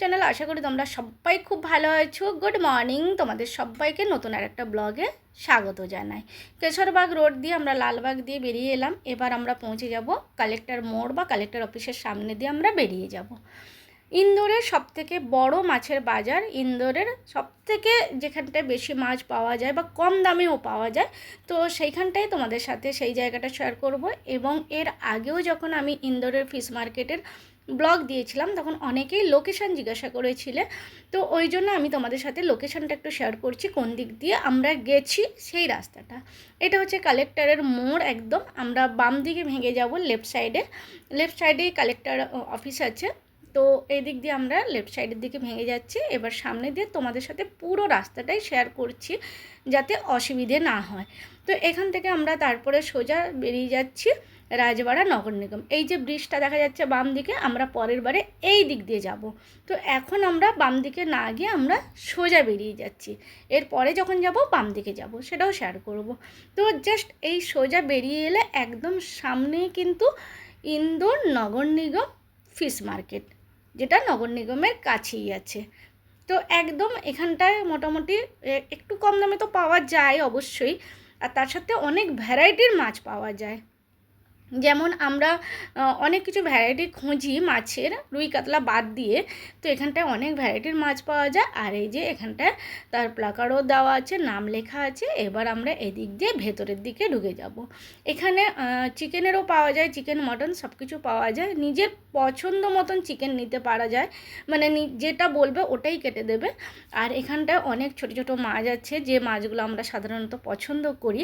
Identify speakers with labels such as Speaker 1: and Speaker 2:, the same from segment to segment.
Speaker 1: Channel আশা করি তোমরা সবাই খুব ভালো আছো। গুড মর্নিং তোমাদের সবাইকে নতুন আর একটা ব্লগে স্বাগত জানাই। কেশরবাগ রোড দিয়ে আমরা লালবাগ দিয়ে বেরিয়ে এলাম। এবার আমরা পৌঁছে যাব কালেক্টর মোড় বা কালেক্টর অফিসের সামনে দিয়ে আমরা বেরিয়ে যাব। ইন্দোরের সবথেকে বড় মাছের বাজার, ইন্দোরের সবথেকে যেখানটায় বেশি মাছ পাওয়া যায় বা কম দামেও পাওয়া যায়, তো সেইখানটাই তোমাদের সাথে সেই জায়গাটা শেয়ার করব। এবং এর আগেও যখন আমি ইন্দোরের ফিশ মার্কেটের ব্লগ দিয়েছিলাম, তখন অনেকেই লোকেশান জিজ্ঞাসা করেছিলে। তো ওই জন্য আমি তোমাদের সাথে লোকেশানটা একটু শেয়ার করছি, কোন দিক দিয়ে আমরা গেছি সেই রাস্তাটা। এটা হচ্ছে কালেক্টরের মোড় একদম, আমরা বাম দিকে ভেঙে যাব লেফট সাইডে লেফট সাইডেই কালেক্টর অফিস আছে, তো এই দিক দিয়ে আমরা লেফট সাইডের দিকে ভেঙে যাচ্ছি। এবার সামনে দিয়ে তোমাদের সাথে পুরো রাস্তাটাই শেয়ার করছি, যাতে অসুবিধে না হয়। তো এখান থেকে আমরা তারপরে সোজা বেরিয়ে যাচ্ছি। রাজবাড়া নগর নিগম। এই যে ব্রিজটা দেখা যাচ্ছে বাম দিকে, আমরা পরের বারে এই দিক দিয়ে যাব। তো এখন আমরা বাম দিকে না গিয়ে আমরা সোজা বেরিয়ে যাচ্ছি। এরপরে যখন যাব, বাম দিকে যাব, সেটাও শেয়ার করব। তো জাস্ট এই সোজা বেরিয়ে এলে একদম সামনে কিন্তু ইন্দোর নগর নিগম ফিশ মার্কেট যেটা নগর নিগমের কাছেই আছে। তো একদম এখানটায় মোটামুটি একটু কম দামে তো পাওয়া যায় অবশ্যই, আর তার সাথে অনেক ভ্যারাইটির মাছ পাওয়া যায়। যেমন আমরা অনেক কিছু ভ্যারাইটি খুঁজি মাছের, রুই কাতলা বাদ দিয়ে। তো এখানটায় অনেক ভ্যারাইটির মাছ পাওয়া যায়। আর এই যে এখানটায় তার প্লাকারও দেওয়া আছে, নাম লেখা আছে। এবার আমরা এদিক দিয়ে ভেতরের দিকে ঢুকে যাব। এখানে চিকেনেরও পাওয়া যায়, চিকেন, মটন সব কিছু পাওয়া যায়। নিজের পছন্দ মতন চিকেন নিতে পারা যায়। মানে যেটা বলবে ওটাই কেটে দেবে। আর এখানটায় অনেক ছোট ছোট মাছ আছে, যে মাছগুলো আমরা সাধারণত পছন্দ করি।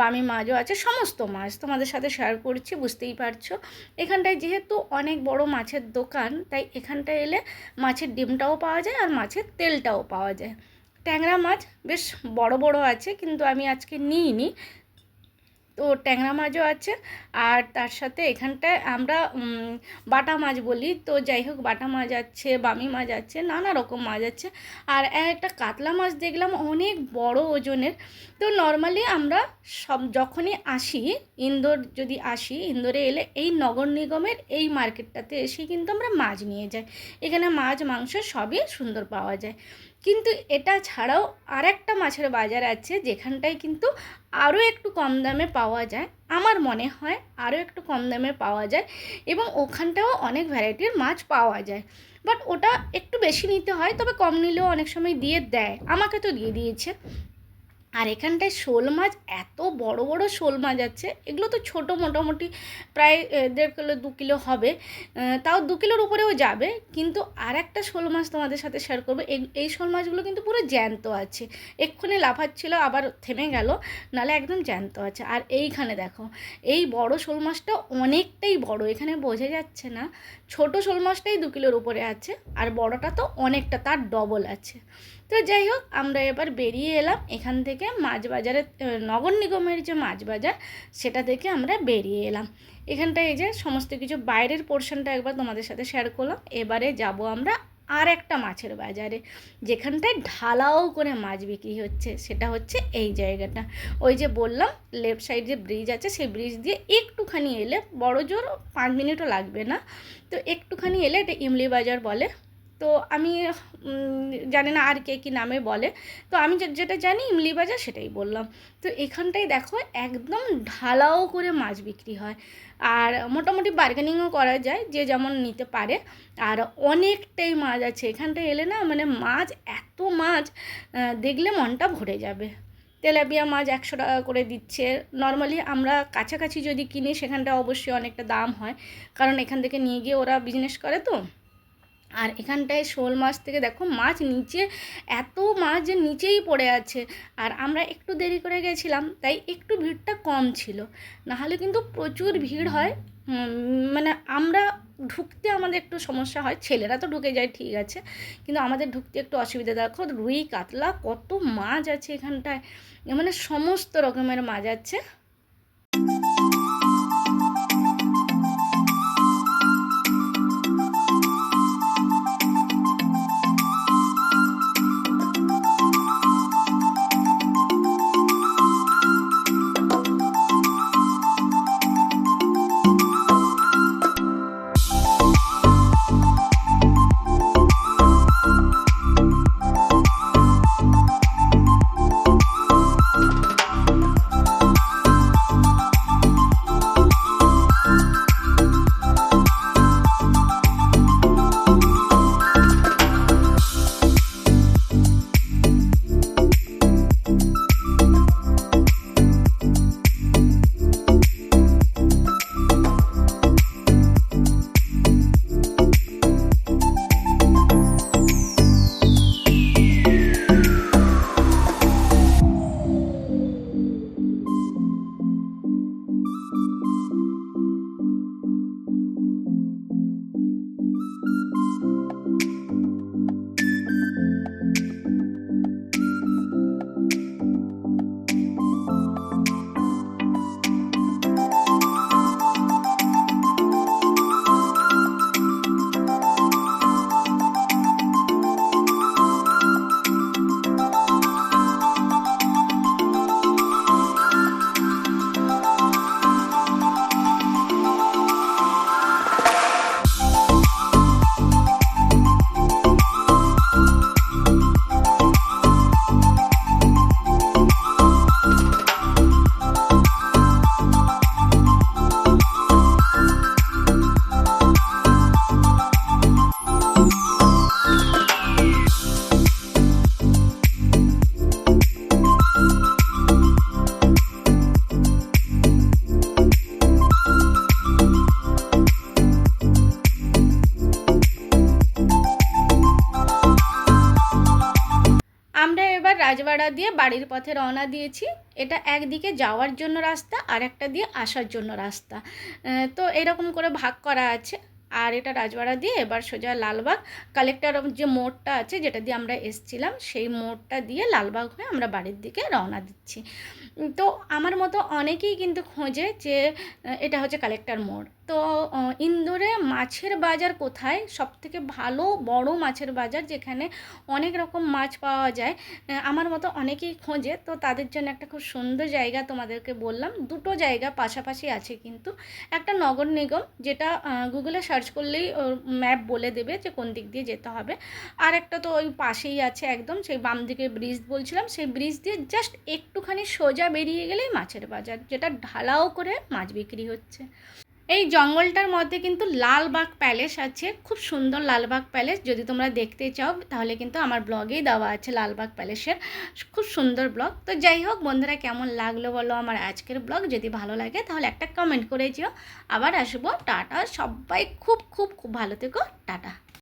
Speaker 1: বামি মাছও আছে, সমস্ত মাছ তোমাদের সাথে শেয়ার করছি, বুঝতেই পারছ। এখানটায় যেহেতু অনেক বড় মাছের দোকান, তাই এখানটায় এলে মাছের ডিমটাও পাওয়া যায় আর মাছের তেলটাও পাওয়া যায়। ট্যাংরা মাছ বেশ বড় বড় আছে, কিন্তু আমি আজকে নিইনি। তো ট্যাংরা মাছও আছে। আর তার সাথে এখানটায় আমরা বাটা মাছ বলি। তো যাই হোক, বাটা মাছ আছে, বামি মাছ আছে, নানা রকম মাছ আছে। আর একটা কাতলা মাছ দেখলাম অনেক বড় ওজনের। তো নর্মালি আমরা সব যখনই আসি, ইন্দোর যদি আসি, ইন্দোরে এলে এই নগর নিগমের এই মার্কেটটাতে এসে কিন্তু আমরা মাছ নিয়ে যাই। এখানে মাছ, মাংস সবই সুন্দর পাওয়া যায়। কিন্তু এটা ছাড়াও আর একটা মাছের বাজার আছে, যেখানটায় কিন্তু আরও একটু কম দামে পাওয়া যায়। আমার মনে হয় আরও একটু কম দামে পাওয়া যায় এবং ওখানটাও অনেক ভ্যারাইটির মাছ পাওয়া যায়। বাট ওটা একটু বেশি নিতে হয়, তবে কম নিলেও অনেক সময় দিয়ে দেয়। আমাকে তো দিয়ে দিয়েছে। আর এখানটায় শোল মাছ, এত বড় বড় শোল মাছ আছে। এগুলো তো ছোট মোটামুটি, প্রায় দেড় কিলো, দু কিলো হবে। তাও দু কিলোর উপরেও যাবে। কিন্তু আর একটা শোল মাছ তোমাদের সাথে শেয়ার করব। এই শোল মাছগুলো কিন্তু পুরো জ্যান্ত আছে। এক্ষুনি লাফাচ্ছিল, আবার থেমে গেল, নালে একদম জ্যান্ত আছে। আর এইখানে দেখো, এই বড় শোল মাছটা অনেকটাই বড়, এখানে বোঝা যাচ্ছে না। ছোট শোল মাছটাই দু কিলোর উপরে আছে, আর বড়টা তো অনেকটা, তার ডবল আছে। তো যাই হোক, আমরা এবার বেরিয়ে এলাম। এখান থেকে মাছ বাজারে নগর নিগমের যে মাছ বাজার সেটা থেকে আমরা বেরিয়ে এলাম। এখানটায় এই যে সমস্ত কিছু, বাইরের পোর্শনটা একবার তোমাদের সাথে শেয়ার করলাম। এবারে যাব আমরা আর একটা মাছের বাজারে, যেখানটায় ঢালাও করে মাছ বিক্রি হচ্ছে। সেটা হচ্ছে এই জায়গাটা। ওই যে বললাম লেফট সাইড যে ব্রিজ আছে, সেই ব্রিজ দিয়ে একটুখানি এলে বড় জোর পাঁচ মিনিটও লাগবে না। তো একটুখানি এলে এটা ইমলি বাজার বলে। তো আমি জানি না আর কে কী নামে বলে। তো আমি যেটা জানি ইমলি বাজার সেটাই বললাম। তো এখানটায় দেখো একদম ঢালাও করে মাছ বিক্রি হয়। আর মোটামুটি বার্গেনিংও করা যায়, যে যেমন নিতে পারে। আর অনেকটাই মাছ আছে। এখানটায় এলে না মানে মাছ, এত মাছ দেখলে মনটা ভরে যাবে। তেলাপিয়া মাছ একশো টাকা করে দিচ্ছে। নর্মালি আমরা কাছাকাছি যদি কিনি সেখানটা অবশ্যই অনেকটা দাম হয়। কারণ এখান থেকে নিয়ে গিয়ে ওরা বিজনেস করে তো। আর এখানটায় শোল মাছ থেকে দেখো মাছ নিচে, এত মাছ যে নিচেই পড়ে আছে। আর আমরা একটু দেরি করে গেছিলাম, তাই একটু ভিড়টা কম ছিল। নাহলে কিন্তু প্রচুর ভিড় হয়। মানে আমরা ঢুকতে আমাদের একটু সমস্যা হয়, ছেলেরা তো ঢুকে যায়, ঠিক আছে। কিন্তু আমাদের ঢুকতে একটু অসুবিধা, দেখো রুই, কাতলা, কত মাছ আছে এখানটায়। মানে সমস্ত রকমের মাছ আছে। রাজবাড়া দিয়ে বাড়ির পথে রওনা দিয়েছি। এটা একদিকে যাওয়ার জন্য রাস্তা আর একটা দিয়ে আসার জন্য রাস্তা। তো এরকম করে ভাগ করা আছে। আর এটা রাজবাড়া দিয়ে এবার সোজা লালবাগ। কালেক্টর যে মোড়টা আছে, যেটা দিয়ে আমরা এসছিলাম, সেই মোড়টা দিয়ে লালবাগ হয়ে আমরা বাড়ির দিকে রওনা দিচ্ছি। তো আমার মতো অনেকেই কিন্তু খোঁজে যে এটা হচ্ছে কালেক্টর মোড়। তো ইন্দোরে মাছের বাজার কোথায়? সব থেকে ভালো বড় মাছের বাজার যেখানে অনেক রকম মাছ পাওয়া যায় আমার মতো অনেকেই খোঁজে। তো তাদের জন্য একটা খুব সুন্দর জায়গা তোমাদেরকে বললাম। দুটো জায়গা পাশাপাশি আছে কিন্তু। একটা নগর নিগম যেটা গুগলে সার্চ করলেই ম্যাপ বলে দেবে যে কোন দিক দিয়ে যেতে হবে। আর একটা তো ওই পাশেই আছে একদম, সেই বাম দিকে ব্রিজ বলছিলাম। সেই ব্রিজ দিয়ে জাস্ট একটুখানি সোজা বেরিয়ে গেলেই মাছের বাজার, যেটা ঢালাও করে মাছ বিক্রি হচ্ছে। এই জঙ্গলটার মধ্যে কিন্তু লালবাগ প্যালেস আছে। খুব সুন্দর লালবাগ প্যালেস। যদি তোমরা দেখতে চাও, তাহলে কিন্তু আমার ব্লগেই দেওয়া আছে লালবাগ প্যালেসের। খুব সুন্দর ব্লগ। তো যাই হোক, বন্ধুরা কেমন লাগল বলো আমার আজকের ব্লগ? যদি ভালো লাগে, তাহলে একটা কমেন্ট করে যেও। আবার আসব। টাটা। সবাই খুব খুব খুব ভালো থেকো। টাটা।